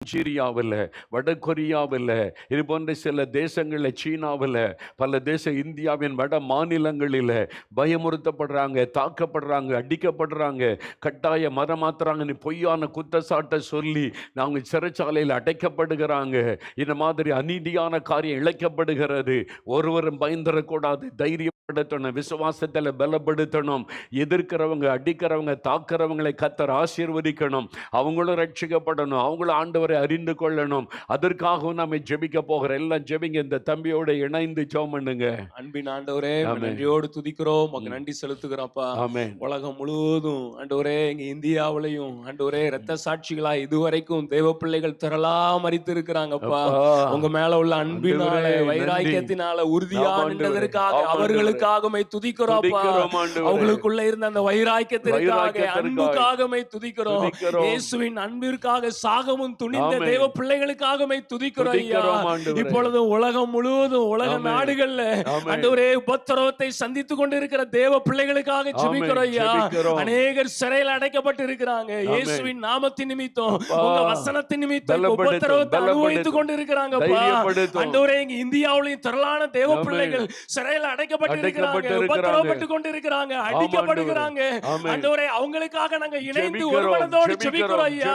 நைஜீரியாவில் வட கொரியாவில் இது போன்ற சில தேசங்களில் சீனாவில் பல தேச இந்தியாவின் வட மாநிலங்களில் பயமுறுத்தப்படுறாங்க தாக்கப்படுறாங்க அடிக்கப்படுறாங்க கட்டாய மதம் மாத்துறாங்கன்னு பொய்யான குத்தச்சாட்டை சொல்லி நாங்கள் சிறைச்சாலையில் அடைக்கப்படுகிறாங்க. இந்த மாதிரி அநீதியான காரியம் இழைக்கப்படுகிறது. ஒருவரும் பயந்துடக்கூடாது தைரியப்படுத்தணும் விசுவாசத்தில் பலப்படுத்தணும் எதிர்க்கிறவங்க அடிக்கிறவங்க தாக்குறவங்களை கத்தர் ஆசீர்வதிக்கணும் அவங்களும் ரட்சிக்கப்படணும் அவங்களும் ஆண்டவர் அறிந்து கொள்ளணும் அதற்காகவும் நம்ம ஜெபிக்க போகிறோம் எல்லாம் ஜெபிங்க இந்த தம்பியோட இணைந்து ஜெபம் பண்ணுங்க அன்பின் ஆண்டவரே. நன்றியோடு துதிக்கிறோம் உமக்கு. நன்றி செலுத்துகிறோம்ப்பா உலகம் முழுவதும் ஆண்டவரே இங்க இந்தியாவிலையும் ஆண்டவரே ரத்த சாட்சிகளா இதுவரைக்கும் தேவ பிள்ளைகள் திரளா மறித்து இருக்கிறாங்கப்பா உங்க மேல உள்ள அன்பினால ஆண்டவரே. வைராக்கியத்தினால உறுதியா ஆண்டவரே, நின்றதற்காக ஆம் ஆண்டவரே. அவர்களுக்காக மை துதிக்கிறோம்ப்பா துதிக்கிறோம் ஆண்டவரே. அவங்களுக்குள்ள இருந்த அந்த வைராக்கியத்திற்காக வைராக்கியத்திற்காக அன்புக்காக மை துதிக்கிறோம். இயேசுவின் அன்பிற்காக சாகமும் துணிந்த ஆமென். தேவ பிள்ளைகளுக்காக மை துதிக்கிறோம் ஐயா. இப்பொழுது உலகம் முழுவதும் உலக. நாடுகள்ல. ஆண்டவரே உபத்திரவத்தை சந்தித்துக் கொண்டிருக்கிற தேவ பிள்ளைகளுக்காக. ஜெபிக்கிறோம் ஐயா. அநேகர் சிறையில் அடைக்கப்பட்டு இருக்கிறாங்க இயேசுவின் நாமத்தின் நிமித்தம். உங்க வசனத்தின் நிமித்தம் இந்த உபத்திரவத்தை. அனுபவித்துக் கொண்டு இருக்கிறாங்கப்பா தைரியப்படுத்தும். ஆண்டவரே இங்க இந்தியாவிலையும் திரளான தேவ. பிள்ளைகள் சிறையில் அடைக்கப்பட்டு இருக்கிறாங்க. உபத்திரவப்பட்டு கொண்டு இருக்கிறாங்க அடிக்கப்படுகிறாங்க. ஆண்டவரே அவங்களுக்காக நாங்க இணைந்து ஒரு மனதோடு ஜெபிக்கிறோம், ஐயா.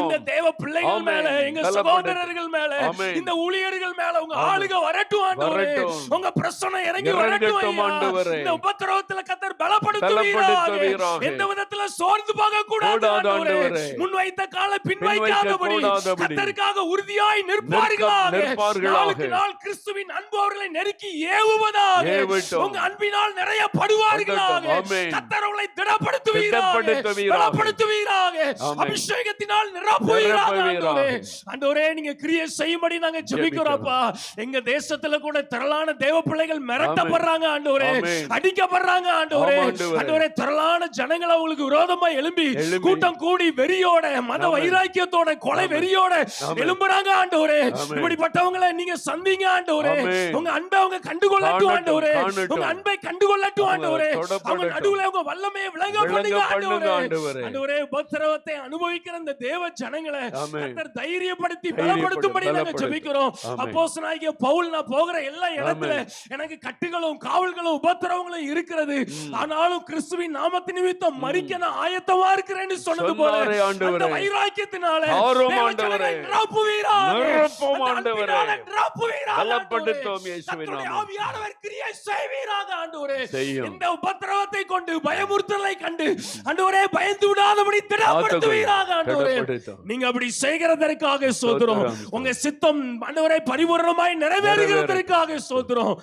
இந்த தேவ பிள்ளைகள் ஆமென். மேல எங்க. சகோதரர்கள் மேல. இந்த ஊழியர்கள் மேல உங்க. ஆளுக வரட்டும் ஆண்டவரே. உங்க பிரசனம் இறங்கி வரட்டும். ஆண்டவரே. இந்த உபத்திரவத்துல கத்தர் பலப்படுத்துவீராக. எந்த விதத்துல சோர்ந்து போக கூடாது கூடாது ஆண்டவரே. ஆண்டவரே. முன் வைத்த கால பின் பின் வைக்க வைக்காதபடி கூடாதபடி. கத்தருக்காக உறுதியாய் நிற்பார்களாக. நாள் கிறிஸ்துவின் அன்பு அவர்களை நெருக்கி ஏவுவதாக. உங்க அன்பினால் நிறைய படுவார்களாக. கத்தர் அவர்களை திடப்படுத்துவீராக. அபிஷேகத்தினால் நிரப்புவீராக. ஆண்டவரே. நீங்க கிரியை செய்யும்படி நாங்க ஜெபிக்கிறோம்ப்பா எங்க தேசத்துல கூட திரளான தேவ பிள்ளைகள் மிரட்டப்படுறாங்க ஆண்டவரே. அடிக்கப்படுறாங்க ஆண்டவரே. ஆண்டவரே திரளான ஜனங்கள் அவங்களுக்கு விரோதமா எழும்பி. கூட்டம் கூடி வெறியோட மத. வைராக்கியத்தோட கொலை. வெறியோட. எழும்புறாங்க ஆண்டவரே. இப்படிப்பட்டவங்களை நீங்க சந்திங்க ஆண்டவரே. உங்க அன்பை அவங்க கண்டுகொள்ளட்டும் ஆண்டவரே. உங்க அன்பை கண்டுகொள்ளட்டும் ஆண்டவரே அவங்க. நடுவுல உங்க வல்லமையை விளங்க விளங்க பண்ணுங்க ஆண்டவரே ஆண்டவரே. உபத்திரவத்தை அனுபவிக்கிற இந்த தேவ ஜனங்களை. கர்த்தர் தைரியப்படுத்தி தைரியப்படு, பலப்படுத்தும்படி நாங்க. ஜெபிக்கிறோம். அப்போஸ்தலனாகிய பவுல் நான் போகிற எல்லா இடத்துல எனக்கு கட்டுகளும் காவல்களும் உபத்திரவங்களும் இருக்கிறது ஆனாலும் கிறிஸ்துவின் நாமத்து நிமித்தம் மறிக்க நான் ஆயத்தமா இருக்கிறேன்னு சொன்னது போல சொன்னாரே ஆண்டவரே. அந்த வைராக்கியத்தினால ஆரோம் தேவ ஆண்டவரே. ஜனங்களை நிரப்புவீராக. நிரப்பும் அந்த ஆண்டவரே. அன்பினால நிரப்புவீராக பலப்படுத்தும் ஆண்டவரே. இயேசுவின் கர்த்தருடைய நாமம். ஆவியானவர் கிரியை செய்வீராக ஆண்டவரே செய்யும். இந்த உபத்திரவத்தை கொண்டு பயமுறுத்தலை கண்டு ஆண்டவரே பயந்து விடாதபடி திடப்படுத்துவீராக ஆண்டவரே. நீங்க அப்படி செய்கிறதற்காக சோதரம். உங்க சித்தம் ஆண்டவரை பரிபூரணமாய் நிறைவேறுகிறதற்காக சோதரம்